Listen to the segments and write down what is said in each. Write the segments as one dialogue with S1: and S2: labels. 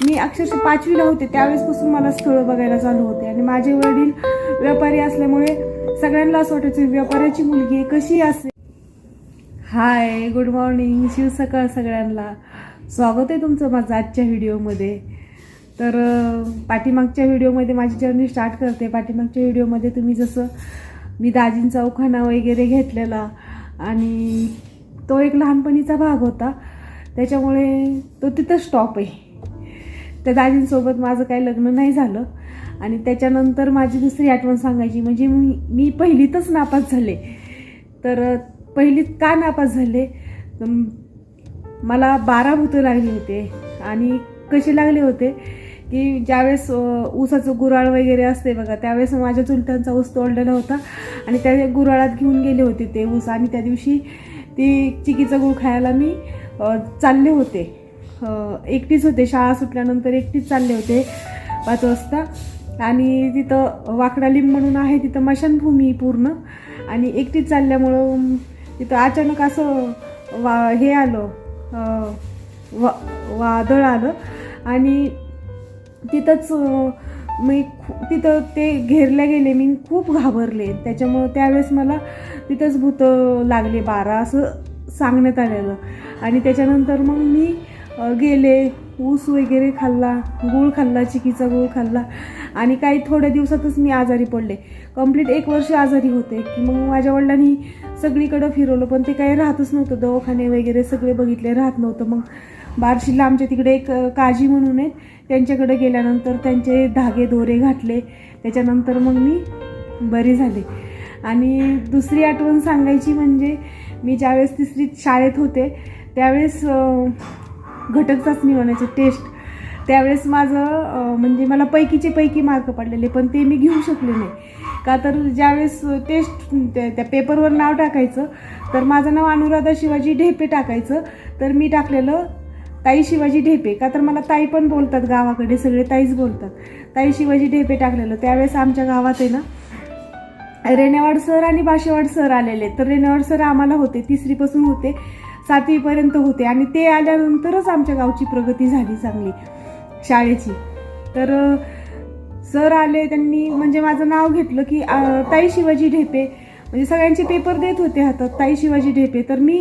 S1: मी अक्षरशः पाचवीला होते त्यावेळेसपासून मला स्थळं बघायला चालू होते. आणि माझे वडील व्यापारी असल्यामुळे सगळ्यांना असं वाटायचं व्यापाऱ्याची मुलगी कशी असेल? हाय गुड मॉर्निंग शिव सकाळ सगळ्यांना. स्वागत आहे तुमचं माझं आजच्या व्हिडिओमध्ये. तर पाठीमागच्या व्हिडिओमध्ये माझी जर्नी स्टार्ट करते. पाठीमागच्या व्हिडिओमध्ये तुम्ही जसं मी दाजींचा उखाणा वगैरे घेतलेला आणि तो एक लहानपणीचा भाग होता. त्याच्यामुळे तो तिथं स्टॉप आहे. त्या दाजींसोबत माझं काही लग्न नाही झालं. आणि त्याच्यानंतर माझी दुसरी आठवण सांगायची म्हणजे मी मी पहिलीतच नापास झाले. तर पहिलीत का नापास झाले? मला बारा भूतं लागले होते. आणि कसे लागले होते? की ज्यावेळेस ऊसाचं गुराळ वगैरे असते बघा त्यावेळेस माझ्या चुलत्यांचा ऊस तोडलेला होता. आणि त्या गुराळात घेऊन गेले होते ते ऊस. आणि त्या दिवशी ती चिकीचा गुळ खायला मी चालले होते. एकटीच होते. शाळा सुटल्यानंतर एकटीच चालले होते पाच वाजता. आणि तिथं वाकडा लिंब म्हणून आहे तिथं मशानभूमी पूर्ण. आणि एकटीच चालल्यामुळं तिथं अचानक असं वा हे आलं वा वादळ आलं. आणि तिथंच मी खू- तिथं ते घेरले गेले. मी खूप घाबरले. त्याच्यामुळं त्यावेळेस मला तिथंच भूतं लागले बारा असं सांगण्यात आलेलं. आणि त्याच्यानंतर मग मी गेले ऊस वगैरे खाल्ला गूळ खाल्ला चिकीचा गूळ खाल्ला. आणि काही थोड्या दिवसातच मी आजारी पडले. कंप्लीट एक वर्ष आजारी होते. की मग माझ्या वडिलांनी सगळीकडं फिरवलं पण ते काही राहतच नव्हतं. दवाखाने वगैरे सगळे बघितले राहत नव्हतं. मग बार्शीला आमच्या तिकडे एक काजी म्हणून आहेत त्यांच्याकडे गेल्यानंतर त्यांचे धागे दोरे घातले. त्याच्यानंतर मग मी बरी झाले. आणि दुसरी आठवण सांगायची म्हणजे मी ज्यावेळेस तिसरी शाळेत होते त्यावेळेस घटक चाचणी म्हणायचे टेस्ट त्यावेळेस माझं म्हणजे मला पैकीचे पैकी मार्क पडलेले पण ते मी घेऊ शकले नाही. का तर ज्यावेळेस टेस्ट त्या त्या पेपरवर नाव टाकायचं तर माझं नाव अनुराधा शिवाजी ढेपे टाकायचं तर मी टाकलेलं ताई शिवाजी ढेपे. का तर मला ताई पण बोलतात गावाकडे सगळे ताईच बोलतात. ताई शिवाजी ढेपे टाकलेलं. त्यावेळेस आमच्या गावात आहे ना रेणेवाड सर आणि बाशेवाड सर आलेले तर रेणेवाड सर आम्हाला होते तिसरीपासून होते. सातवीपर्यंत होते आणि ते आल्यानंतरच आमच्या गावची प्रगती झाली चांगली शाळेची. तर सर आले त्यांनी म्हणजे माझं नाव घेतलं की ताई शिवाजी ढेपे. म्हणजे सगळ्यांचे पेपर देत होते हातात ताई शिवाजी ढेपे. तर मी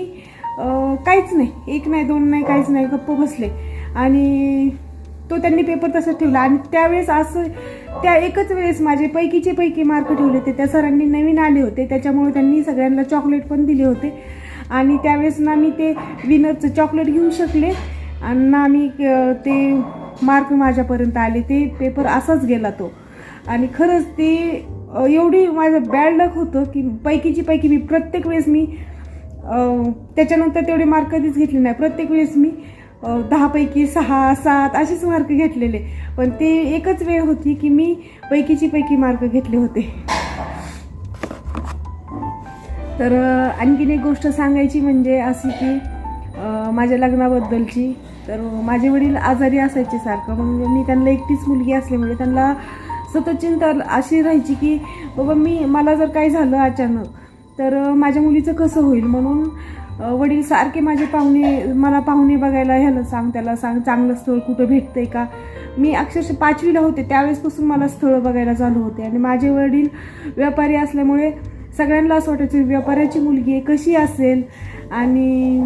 S1: काहीच नाही एक नाही दोन नाही काहीच नाही गप्प बसले. आणि तो त्यांनी पेपर तसाच ठेवला. आणि त्यावेळेस असं त्या एकच वेळेस माझे पैकीचे पैकी मार्क ठेवले होते. त्या सरांनी नवीन आले होते त्याच्यामुळे त्यांनी सगळ्यांना चॉकलेट पण दिले होते. आणि त्यावेळेस ना मी ते विनरचं चॉकलेट घेऊ शकले. आणि ना मी ते मार्क माझ्यापर्यंत आले. ते पेपर असाच गेला तो. आणि खरंच ते एवढी माझं बॅड लक होतं की पैकीची पैकी मी प्रत्येक वेळेस मी त्याच्यानंतर तेवढे मार्क कधीच घेतले नाही. प्रत्येक वेळेस मी दहापैकी सहा सात असेच मार्क घेतलेले. पण ते एकच वेळ होती की मी पैकीची पैकी मार्क घेतले होते. तर आणखीन एक गोष्ट सांगायची म्हणजे अशी की माझ्या लग्नाबद्दलची. तर माझे वडील आजारी असायचे सारखं. म्हणजे मी त्यांना एकटीच मुलगी असल्यामुळे त्यांना सतत चिंता अशी राहायची की बाबा मी मला जर काही झालं अचानक तर माझ्या मुलीचं कसं होईल? म्हणून वडील सारखे माझे पाहुणे मला पाहुणे बघायला ह्याला सांग त्याला सांग चांगलं स्थळ कुठं भेटतंय का? मी अक्षरशः पाचवीला होते. त्यावेळेसपासून मला स्थळं बघायला चालू होते. आणि माझे वडील व्यापारी असल्यामुळे सगळ्यांना असं वाटायचं व्यापाऱ्याची मुलगी आहे कशी असेल? आणि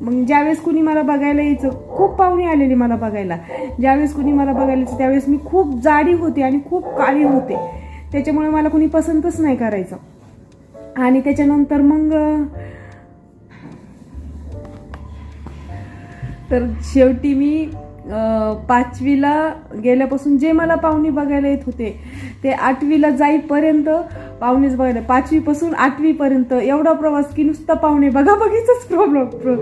S1: मग ज्यावेळेस कुणी मला बघायला यायचं खूप पाहुणे आलेले मला बघायला. ज्यावेळेस कुणी मला बघायला यायचं त्यावेळेस मी खूप जाडी होते आणि खूप काळी होते. त्याच्यामुळे मला कुणी पसंतच नाही करायचं. आणि त्याच्यानंतर मग तर शेवटी मी पाचवीला गेल्यापासून जे मला पाहुणे बघायला येत होते ते आठवीला जाईपर्यंत पाहुणेच बघायला. पाचवीपासून आठवीपर्यंत एवढा प्रवास की नुसता पाहुणे बघा बघीचाच प्रॉब्लेम प्र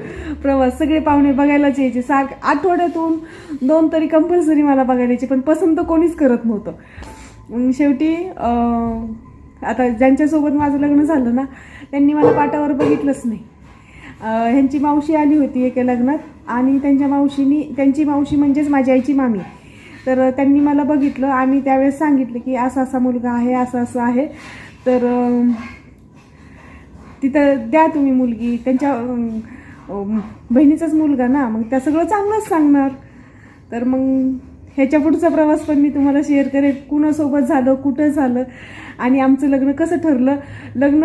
S1: प्रवास. सगळे पाहुणे बघायलाच यायचे. सारखे आठवड्यातून दोन तरी कंपल्सरी मला बघायला यायचे पण पसंत कोणीच करत नव्हतं. शेवटी आता ज्यांच्यासोबत माझं लग्न झालं ना त्यांनी मला पाटावर बघितलंच नाही. ह्यांची मावशी आली होती एका लग्नात आणि त्यांच्या मावशीनी त्यांची मावशी म्हणजेच माझी आईची मामी. तर त्यांनी मला बघितलं आणि त्यावेळेस सांगितलं की असा असा मुलगा आहे असं असं आहे. तर तिथं द्या तुम्ही मुलगी. त्यांच्या बहिणीचाच मुलगा ना. मग त्या सगळं चांगलंच सांगणार. तर मग ह्याच्या पुढचा प्रवास पण मी तुम्हाला शेअर करेन. कुणासोबत झालं कुठं झालं. आणि आमचं लग्न कसं ठरलं? लग्न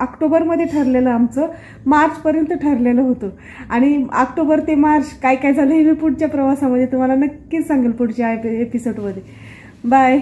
S1: ऑक्टोबरमध्ये ठरलेलं आमचं. मार्चपर्यंत ठरलेलं होतं. आणि ऑक्टोबर ते मार्च काय काय झालं हे मी पुढच्या प्रवासामध्ये तुम्हाला नक्कीच सांगेल पुढच्या एपिसोडमध्ये. बाय.